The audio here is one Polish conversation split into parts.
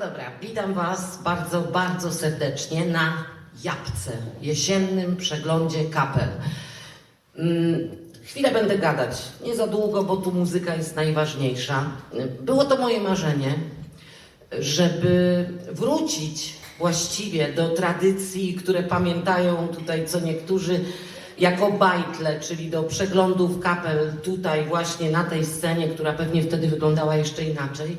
dobra, witam Was bardzo, bardzo serdecznie na Jabłce, jesiennym przeglądzie kapel. Mm, Chwilę będę gadać, nie za długo, bo tu muzyka jest najważniejsza. Było to moje marzenie, żeby wrócić właściwie do tradycji, które pamiętają tutaj co niektórzy jako bajtle, czyli do przeglądów kapel tutaj właśnie na tej scenie, która pewnie wtedy wyglądała jeszcze inaczej.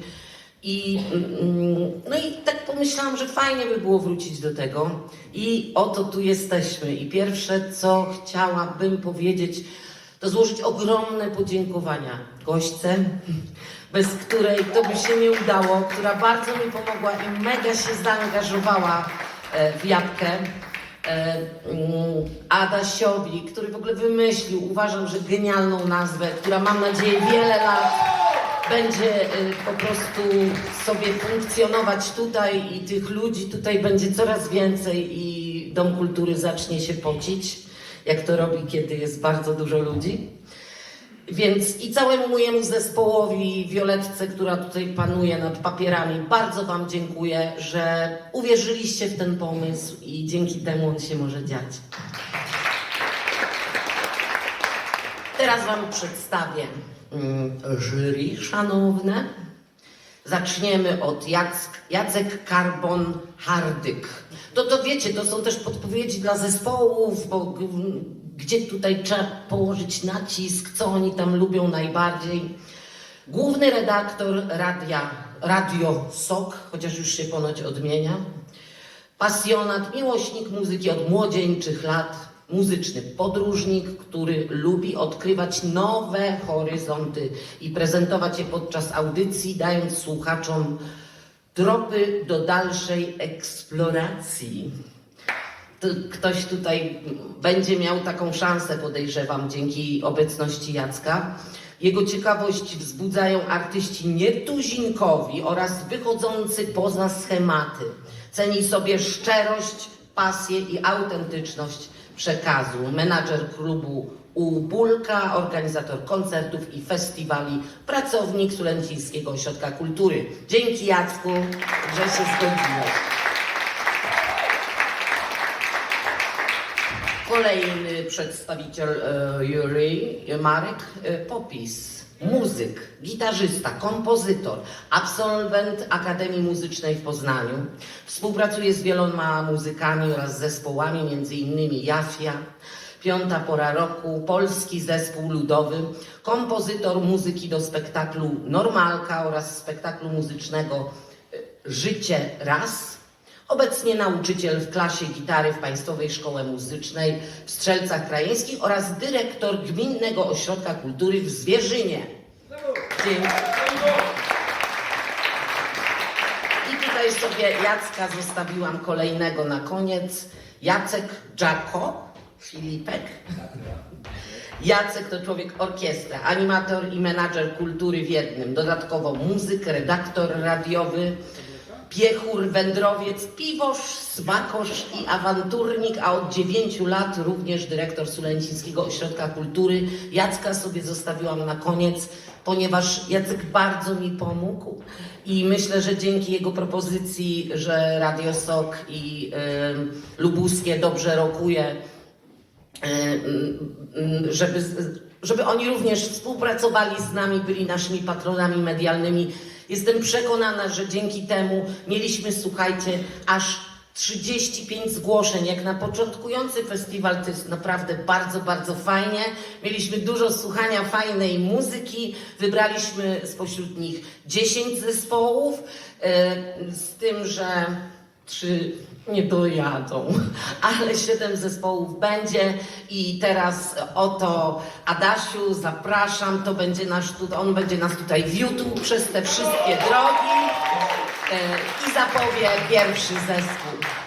I, mm, no i tak pomyślałam, że fajnie by było wrócić do tego. I oto tu jesteśmy. I pierwsze, co chciałabym powiedzieć, to złożyć ogromne podziękowania gośce, bez której to by się nie udało, która bardzo mi pomogła i mega się zaangażowała e, w jabłkę. E, mm, Adasiowi, który w ogóle wymyślił, uważam, że genialną nazwę, która mam nadzieję wiele lat będzie y, po prostu sobie funkcjonować tutaj i tych ludzi tutaj będzie coraz więcej i Dom Kultury zacznie się pocić, jak to robi, kiedy jest bardzo dużo ludzi. Więc i całemu mojemu zespołowi, Violetce, która tutaj panuje nad papierami, bardzo Wam dziękuję, że uwierzyliście w ten pomysł i dzięki temu on się może dziać. Teraz Wam przedstawię jury szanowne. Zaczniemy od Jacek Karbon Hardyk. To, to wiecie, to są też podpowiedzi dla zespołów, bo g- gdzie tutaj trzeba położyć nacisk, co oni tam lubią najbardziej. Główny redaktor radia, Radio SOK, chociaż już się ponoć odmienia. Pasjonat, miłośnik muzyki od młodzieńczych lat, muzyczny podróżnik, który lubi odkrywać nowe horyzonty i prezentować je podczas audycji, dając słuchaczom tropy do dalszej eksploracji. To Ktoś tutaj będzie miał taką szansę, podejrzewam, dzięki obecności Jacka. Jego ciekawość wzbudzają artyści nietuzinkowi oraz wychodzący poza schematy. Ceni sobie szczerość, pasję i autentyczność przekazu. Menadżer klubu Ubulka, organizator koncertów i festiwali, pracownik Sulęcińskiego Ośrodka Kultury. Dzięki Jacku, że się zgodziłeś. Kolejny przedstawiciel e, jury, Marek e, Popis, muzyk, gitarzysta, kompozytor, absolwent Akademii Muzycznej w Poznaniu. Współpracuje z wieloma muzykami oraz zespołami, innymi Jafia, Piąta Pora Roku, Polski Zespół Ludowy, kompozytor muzyki do spektaklu Normalka oraz spektaklu muzycznego e, Życie Raz. Obecnie nauczyciel w klasie gitary w Państwowej Szkole Muzycznej w Strzelcach Krajeńskich oraz dyrektor Gminnego Ośrodka Kultury w Zwierzynie. Dzięki. I tutaj sobie Jacka zostawiłam kolejnego na koniec. Jacek Dżako, Filipek. Jacek to człowiek orkiestra, animator i menadżer kultury w jednym. Dodatkowo muzyk, redaktor radiowy, piechur, wędrowiec, piwosz, smakosz i awanturnik, a od dziewięciu lat również dyrektor Sulęcińskiego Ośrodka Kultury. Jacka sobie zostawiłam na koniec, ponieważ Jacek bardzo mi pomógł i myślę, że dzięki jego propozycji, że Radio Sok i y, Lubuskie dobrze rokuje, y, żeby, żeby oni również współpracowali z nami, byli naszymi patronami medialnymi. Jestem przekonana, że dzięki temu mieliśmy, słuchajcie, aż 35 zgłoszeń. Jak na początkujący festiwal to jest naprawdę bardzo, bardzo fajnie. Mieliśmy dużo słuchania fajnej muzyki. Wybraliśmy spośród nich 10 zespołów, e, z tym, że trzy nie dojadą, ale siedem zespołów będzie i teraz oto Adasiu zapraszam, to będzie nasz, on będzie nas tutaj wiódł przez te wszystkie drogi e, i zapowie pierwszy zespół.